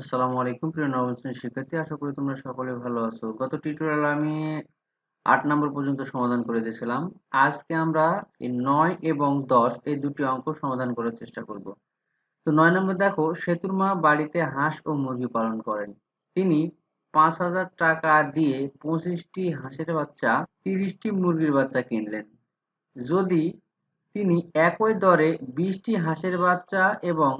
আসসালামু আলাইকুম প্রিয় নবম শিক্ষার্থী, আশা করি তোমরা সকলে ভালো আছো। গত টিউটোরিয়াল আমি আট নম্বর পর্যন্ত সমাধান করে দিয়েছিলাম। আজকে আমরা এই নয় এবং দশ এই দুটি অঙ্ক সমাধান করার চেষ্টা করব। তো নয় নম্বর দেখো, সেতুর মা বাড়িতে হাঁস ও মুরগি পালন করেন। তিনি পাঁচ হাজার টাকা দিয়ে পঁচিশটি হাঁসের বাচ্চা, তিরিশটি মুরগির বাচ্চা কিনলেন। যদি তিনি একই দরে বিশটি হাঁসের বাচ্চা এবং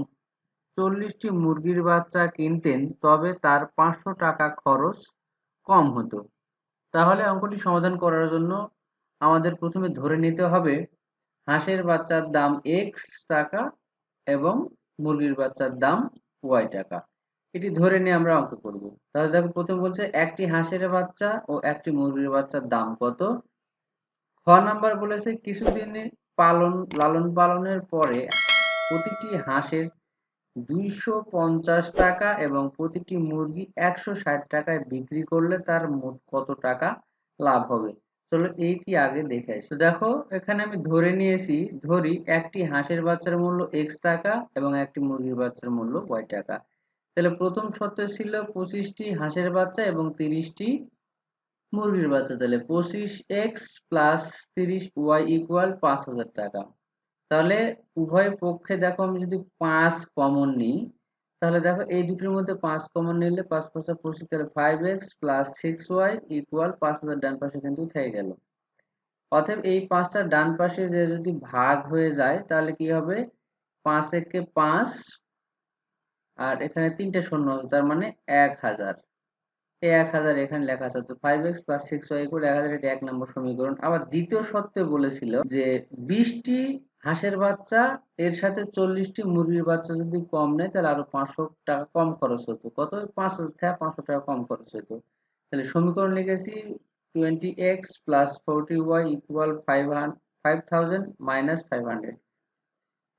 চল্লিশটি মুরগির বাচ্চা কিনতেন, তবে তার পাঁচশো টাকা খরচ কম হতো। তাহলে অঙ্কটি সমাধান করার জন্য আমাদের প্রথমে ধরে নিতে হবে, হাঁসের বাচ্চার দাম এক্স টাকা এবং মুরগির বাচ্চার দাম ওয়াই টাকা। এটি ধরে নিয়ে আমরা অঙ্ক করব। তাহলে দেখো, প্রথম বলছে একটি হাঁসের বাচ্চা ও একটি মুরগির বাচ্চার দাম কত? খ নাম্বার বলেছে, কিছুদিন পালন, লালন পালনের পরে প্রতিটি হাঁসের দুইশো পঞ্চাশ টাকা এবং প্রতিটি মুরগি একশো ষাট টাকায় বিক্রি করলে তার মোট কত টাকা লাভ হবে? চলো এইটি আগে দেখে আসি দেখো, এখানে আমি ধরে নিয়েছি, ধরি একটি হাঁসের বাচ্চার মূল্য এক্স টাকা এবং একটি মুরগির বাচ্চার মূল্য ওয়াই টাকা। তাহলে প্রথম শর্ত ছিল পঁচিশটি হাঁসের বাচ্চা এবং তিরিশটি মুরগির বাচ্চা। তাহলে পঁচিশ এক্স প্লাস তিরিশ ওয়াই ইকুয়াল পাঁচ হাজার টাকা। তাহলে উভয় পক্ষে দেখো আমি যদি পাঁচ কমন নিই, তাহলে দেখো এই দুটির মধ্যে পাঁচ কমন নিলে পাঁচ পাঁচটা পঁচিশ তাহলে five x plus six y equal পাঁচ হাজার ডান পাশে কিন্তু থেকে গেল। অতএব এই পাঁচটা ডান পাশে যে যদি ভাগ হয়ে যায়, তাহলে কি হবে? পাঁচ একে পাঁচ, আর এখানে তিনটে শূন্য তার মানে এক হাজার। এই এক হাজার এখানে লেখা আছে, তো five x plus six y equal এক হাজার, এটা এক নম্বর সমীকরণ। আবার দ্বিতীয় শর্তে বলেছিল যে বিশটি হাঁসের বাচ্চা, এর সাথে চল্লিশটি মুরগির বাচ্চা যদি কম নেয়, তাহলে আরও পাঁচশো টাকা কম খরচ হতো। কত? পাঁচ হাজার থেকে পাঁচশো টাকা কম খরচ হতো। তাহলে সমীকরণ লিখেছি twenty x plus forty y equal five five thousand minus five hundred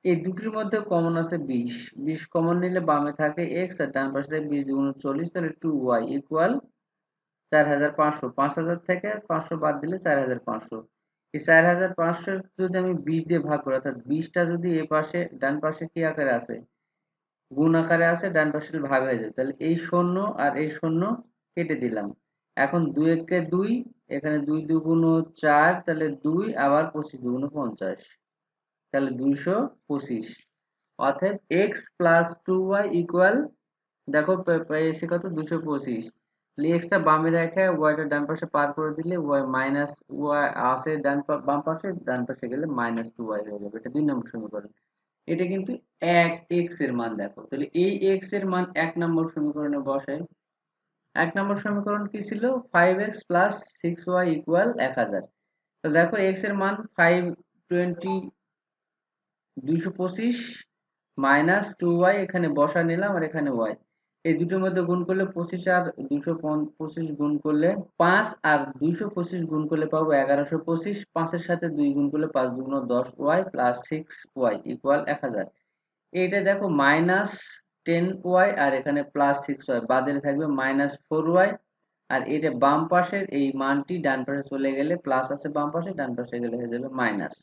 এই দুটির মধ্যে কমন আছে বিশ। বিশ কমন নিলে বামে থাকে এক্স আর ডান পাশে থাকে বিশ দুগুণ চল্লিশ, তাহলে টু ওয়াই ইকুয়াল চার হাজার পাঁচশো। পাঁচ হাজার থেকে পাঁচশো বাদ দিলে চার হাজার পাঁচশো। এই চার হাজার পাঁচশো যদি আমি বিশ দিয়ে ভাগ করি, অর্থাৎ বিশটা যদি এ পাশে, ডান পাশে কি আকারে আছে? গুণ আকারে আছে, ডান পাশে ভাগ হয়ে যাবে। তাহলে এই শূন্য আর এই শূন্য কেটে দিলাম। এখন দুই একে দুই, এখানে দুই দুগুণ চার, তাহলে দুই, আবার পঁচিশ দুগুণ পঞ্চাশ। তাহলে দুইশো পঁচিশ। অর্থাৎ x plus two y equal দেখো পেয়েছে কত? দুশো পঁচিশ। এক্সটা বামে রেখে ওয়াইটা ডান পাশে পার করে দিলে ওয়াই মাইনাস ওয়াই আসে ডান বাম পাশে, ডান পাশে গেলে মাইনাস টু ওয়াই হয়ে যাবে। এটা দুই নম্বর সমীকরণ। এটা কিন্তু এক এক্সের মান দেখো। তাহলে এই এক্সের মান এক নম্বর সমীকরণে বসাই এক নম্বর সমীকরণ কি ছিল? Five x plus six y equal এক হাজার। তো দেখো এক্সের মান ফাইভ টোয়েন্টি দুইশো পঁচিশ মাইনাস টু ওয়াই এখানে বসা নিলাম আর এখানে ওয়াই এই দুটোর মধ্যে গুণ করলে পঁচিশ আর দুশো পঁচিশ গুণ করলে পাঁচ, আর দুইশো পঁচিশ গুণ করলে পাবো এগারোশো পঁচিশ। পাঁচের সাথে দুই গুণ করলে পাঁচ দুগুণ দশ y plus six y equal এক হাজার। এইটা দেখো মাইনাস টেন ওয়াই আর এখানে প্লাস সিক্স ওয়াই। বাদের থাকবে মাইনাস ফোর ওয়াই। আর এটা বাম পাশের এই মানটি ডান পাশে চলে গেলে প্লাস আছে বাম পাশে, ডান পাশে গেলে হয়ে যাবে মাইনাস।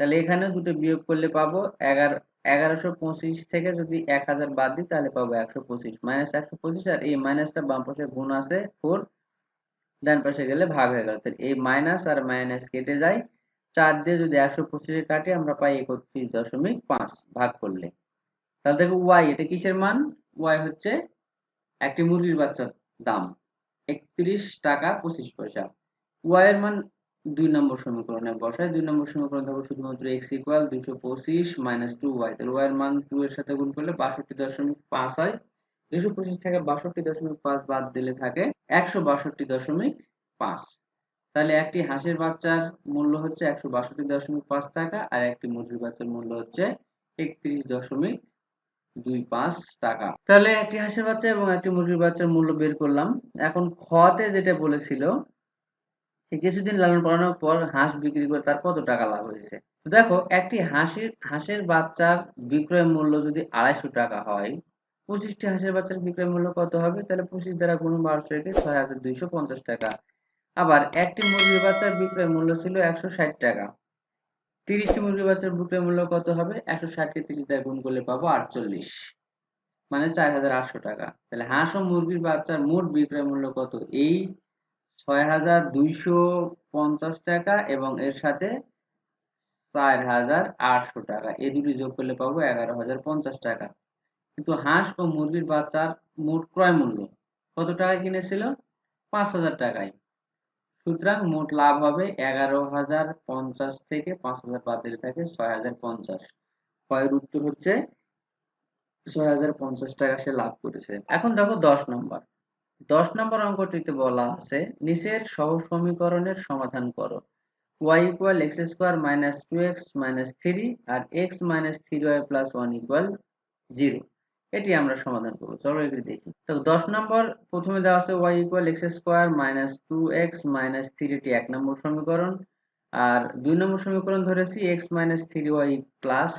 তাহলে এখানে দুটো বিয়োগ করলে পাবো এগারো এগারোশো পঁচিশ থেকে যদি এক হাজার বাদ দিই, তাহলে পাবো একশো পঁচিশ। মাইনাস একশো পঁচিশ আর এই মাইনাসটা বাম পাশে গুণ আছে ফোর ডান পাশে গেলে ভাগ হয়ে গেল। এই মাইনাস আর মাইনাস কেটে যায় চার দিয়ে যদি একশো পঁচিশে কাটি, আমরা পাই একত্রিশ দশমিক পাঁচ, ভাগ করলে। তাহলে দেখো ওয়াই এটা কিসের মান? ওয়াই হচ্ছে একটি মুরগির বাচ্চার দাম। একত্রিশ টাকা পঁচিশ পয়সা। ওয়াই এর মান দুই নম্বর সমীকরণে বসায় দুই নম্বর সমীকরণ থাকবে শুধুমাত্র এক্স ইকুয়াল দুইশো পঁচিশ মাইনাস টু ওয়াই তাহলে ওয়াই এর মান টু এর সাথে গুণ করলে বাষট্টি দশমিক পাঁচ হয়। দুইশো পঁচিশ থেকে বাষট্টি দশমিক পাঁচ বাদ দিলে থাকে একশো বাষট্টি দশমিক পাঁচ। তাহলে একটি হাঁসের বাচ্চার মূল্য হচ্ছে একশো বাষট্টি দশমিক পাঁচ টাকা আর একটি মুরগির বাচ্চার মূল্য হচ্ছে একত্রিশ দশমিক দুই পাঁচ টাকা। তাহলে একটি হাঁসের বাচ্চা এবং একটি মুরগির বাচ্চার মূল্য বের করলাম। এখন খতে যেটা বলেছিল কিছুদিন লালন পালনের পর হাঁস বিক্রি করে তার কত টাকা লাভ হয়েছে? দেখো, একটি হাঁসের হাঁসের বাচ্চার বিক্রয় মূল্য যদি আড়াইশো টাকা হয়, পঁচিশটি হাঁসের বাচ্চার বিক্রয় মূল্য কত হবে? তাহলে পঁচিশ দ্বারা গুণ বারোশো রেখে ছয় হাজার দুইশো পঞ্চাশ টাকা। আবার একটি মুরগির বাচ্চার বিক্রয় মূল্য ছিল একশো ষাট টাকা। তিরিশটি মুরগির বাচ্চার বিক্রয় মূল্য কত হবে? একশো ষাটকে তিরিশ দ্বারা গুণ করলে পাবো আটচল্লিশ। মানে চার হাজার আটশো টাকা। তাহলে হাঁস ও মুরগির বাচ্চার মোট বিক্রয় মূল্য কত? এই ছয় হাজার দুইশো পঞ্চাশ টাকা এবং এর সাথে চার হাজার আটশো টাকা। এই দুটি যোগ করলে পাবো এগারো হাজার পঞ্চাশ টাকা। কিন্তু হাঁস ও মুরগির বাচ্চার মোট ক্রয় মূল্য কত টাকায় কিনেছিল? পাঁচ হাজার টাকায়। সুতরাং মোট লাভ হবে এগারো হাজার পঞ্চাশ থেকে পাঁচ হাজার বাদ দিলে থাকে ছয় হাজার পঞ্চাশ। ক্ষয়ের উত্তর হচ্ছে ছয় হাজার পঞ্চাশ টাকা সে লাভ করেছে। এখন দেখো দশ নম্বর। দশ নম্বর অঙ্কটিতে বলা আছে, নিচের সহ সমীকরণের সমাধান করো। y equal x square minus two x minus three আর x minus three y plus one equal zero এটি আমরা সমাধান করব। চলো এটি দেখি। তো দশ নম্বর প্রথমে দেওয়া আছে y equal x square minus two x minus three এটি এক নম্বর সমীকরণ। আর দুই নম্বর সমীকরণ ধরেছি x minus three y plus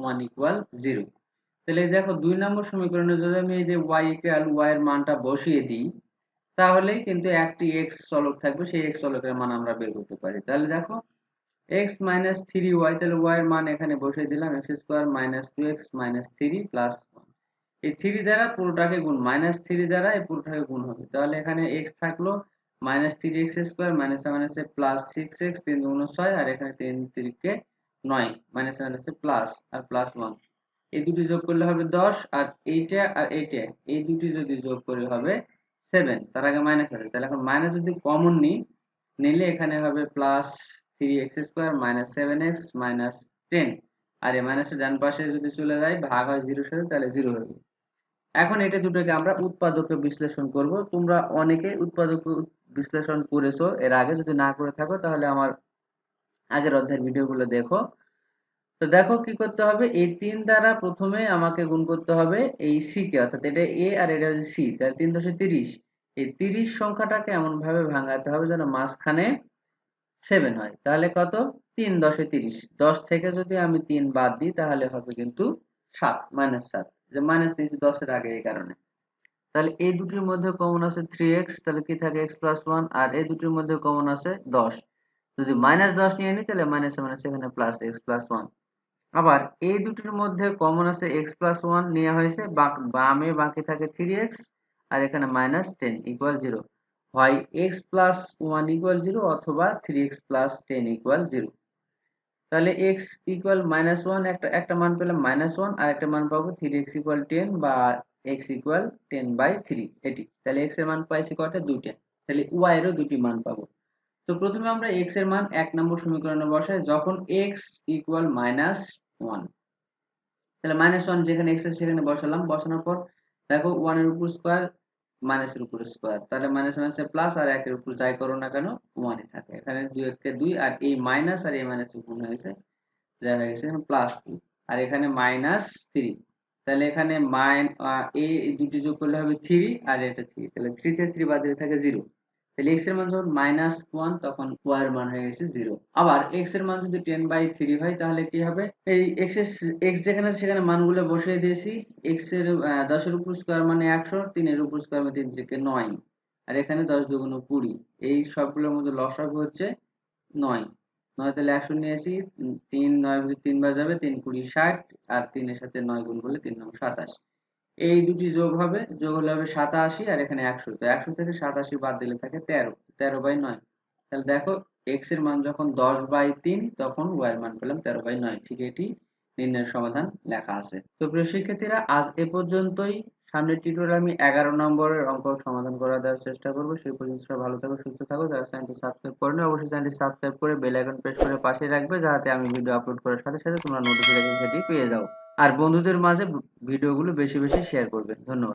one equal zero তাহলে দেখো দুই নম্বর সমীকরণে যদি আমি এই যে y ইকুয়াল y এর মানটা বসিয়ে দিই, তাহলেই কিন্তু একটি x চলক থাকবে, সেই x চলকের মান আমরা বের করতে পারি। তাহলে দেখো, x মাইনাস থ্রি ওয়াই তাহলে y এর মান এখানে বসিয়ে দিলাম x square minus two x minus three plus এই থ্রি দ্বারা পুরোটাকে গুণ মাইনাস থ্রি দ্বারা এই পুরোটাকে গুণ হবে। তাহলে এখানে x থাকল minus three x square minus minus plus six x তিন গুণ ছয়, আর এখানে তিন তিরিকে নয় মাইনাস মাইনাস প্লাস আর প্লাস ওয়ান এই দুটি যোগ করলে হবে দশ, আর এইটা আর এইটা, এই দুটি যদি যোগ করে হবে সেভেন তার আগে মাইনাস আছে তাহলে এখন মাইনাস যদি কমন নিই, নিলে এখানে হবে plus three x square minus seven x minus ten আর এই মাইনাসের ডান পাশে যদি চলে যায়, ভাগ হয় জিরোর সাথে, তাহলে জিরো হবে এখন এটা দুটোকে আমরা উৎপাদকে বিশ্লেষণ করব। তোমরা অনেকে উৎপাদক বিশ্লেষণ করেছ, এর আগে যদি না করে থাকো, তাহলে আমার আগের অধ্যায়ের ভিডিওগুলো দেখো। তো দেখো কি করতে হবে? এই তিন দ্বারা প্রথমে আমাকে গুণ করতে হবে এই সি কে, অর্থাৎ এটা এ আর এটা হচ্ছে সি তাহলে তিন দশে তিরিশ। এই তিরিশ সংখ্যাটাকে এমন ভাবে ভাঙাতে হবে যেন মাঝখানে সেভেন হয়। তাহলে কত? তিন দশে তিরিশ। দশ থেকে যদি আমি তিন বাদ দিই, তাহলে হবে কিন্তু সাত মাইনাস সাত। যে মাইনাস দিয়েছি দশের আগে এই কারণে। তাহলে এই দুটির মধ্যে কমন আছে থ্রি এক্স তাহলে কি থাকে? এক্স প্লাস ওয়ান আর এই দুটির মধ্যে কমন আছে দশ। যদি মাইনাস দশ নিয়ে নিই, তাহলে মাইনাস মাইনাস এখানে প্লাস এক্স প্লাস ওয়ান আবার এই দুটির মধ্যে কমন আছে এক্স প্লাস ওয়ান নেওয়া হয়েছে বামে বাকি থাকে থ্রি এক্স আর এখানে মাইনাস টেন ইকুয়াল জিরো হয় x plus one equal zero অথবা three x plus ten equal zero তাহলে এক্স ইকুয়াল মাইনাস ওয়ান একটা একটা মান পেলাম মাইনাস ওয়ান আর একটা মান পাবো থ্রি এক্স ইকুয়াল টেন বা x equal ten by three এটি। তাহলে এক্সের মান পাইছি কয়টা দুইটা। তাহলে ওয়াই এরও দুটি মান পাবো। তো প্রথমে আমরা এক্সের মান এক নম্বর সমীকরণে বসাই, যখন এক্স ইকুয়াল মাইনাস ওয়ান তাহলে মাইনাস ওয়ান যেখানে এক্স আছে সেখানে বসালাম। বসানোর পর দেখো ওয়ানের উপর স্কোয়ার মাইনাস এর উপর স্কোয়ার তাহলে মাইনাস মাইনাসে প্লাস আর একের উপর যাই করো না কেন ওয়ানই থাকে। এখানে দুই একে দুই আর এই মাইনাস আর এই মাইনাস গুণ হয়েছে যা হয়ে গেছে প্লাস টু আর এখানে মাইনাস থ্রি তাহলে এখানে মাইন এই দুটি যোগ করলে হবে থ্রি আর এটা থ্রি তাহলে থ্রি থেকে থ্রি বাদ দিলে থাকে জিরো তাহলে এক্সের মান যখন মাইনাস ওয়ান তখন ওয়াই মান হয়ে গেছে জিরো আবার এক্সের মান যদি টেন বাই থ্রি হয়, তাহলে কি হবে? এই এক্সের যেখানে সেখানে মানগুলো বসিয়ে দিয়েছি। এক্সের দশের উপর স্কোয়ার মানে একশো, তিনের উপর স্কোয়ার মানে তিন থেকে নয়। আর এখানে দশ দুগুণ কুড়ি। এই সবগুলোর মধ্যে লসাগু হচ্ছে নয়। নয় তাহলে একশো নিয়েছি তিন নয় তিন বার যাবে, তিন কুড়ি ষাট, আর তিনের সাথে নয় গুণ করলে তিন নম্বর সাতাশ। এই দুটি যোগ হবে, যোগ হলে হবে সাতাশি আর এখানে একশো। তো একশো থেকে সাতাশি বাদ দিলে থাকে তেরো তেরো বাই নয়। তাহলে দেখো এক্সের মান যখন দশ বাই তিন, তখন ওয়াই এর মান পেলাম তেরো বাই নয়। ঠিক এটি নির্ণয়ের সমাধান লেখা আছে। তো প্রিয় শিক্ষার্থীরা, আজ এ পর্যন্তই। সামনের টিউটোরিয়ালে আমি এগারো নম্বরের অঙ্ক সমাধান করা দেওয়ার চেষ্টা করব। সেই পর্যন্ত ভালো থাকো, সুস্থ থাকো। যারা চ্যানেলটি সাবস্ক্রাইব করেন, অবশ্যই চ্যানেলটি সাবস্ক্রাইব করে বেল আইকন প্রেস করে পাশে রাখবে, যাতে আমি ভিডিও আপলোড করার সাথে সাথে তোমরা নোটিফিকেশন সেটি পেয়ে যাও। আর বন্ধুদের মাঝে ভিডিওগুলো বেশি বেশি শেয়ার করবেন। ধন্যবাদ।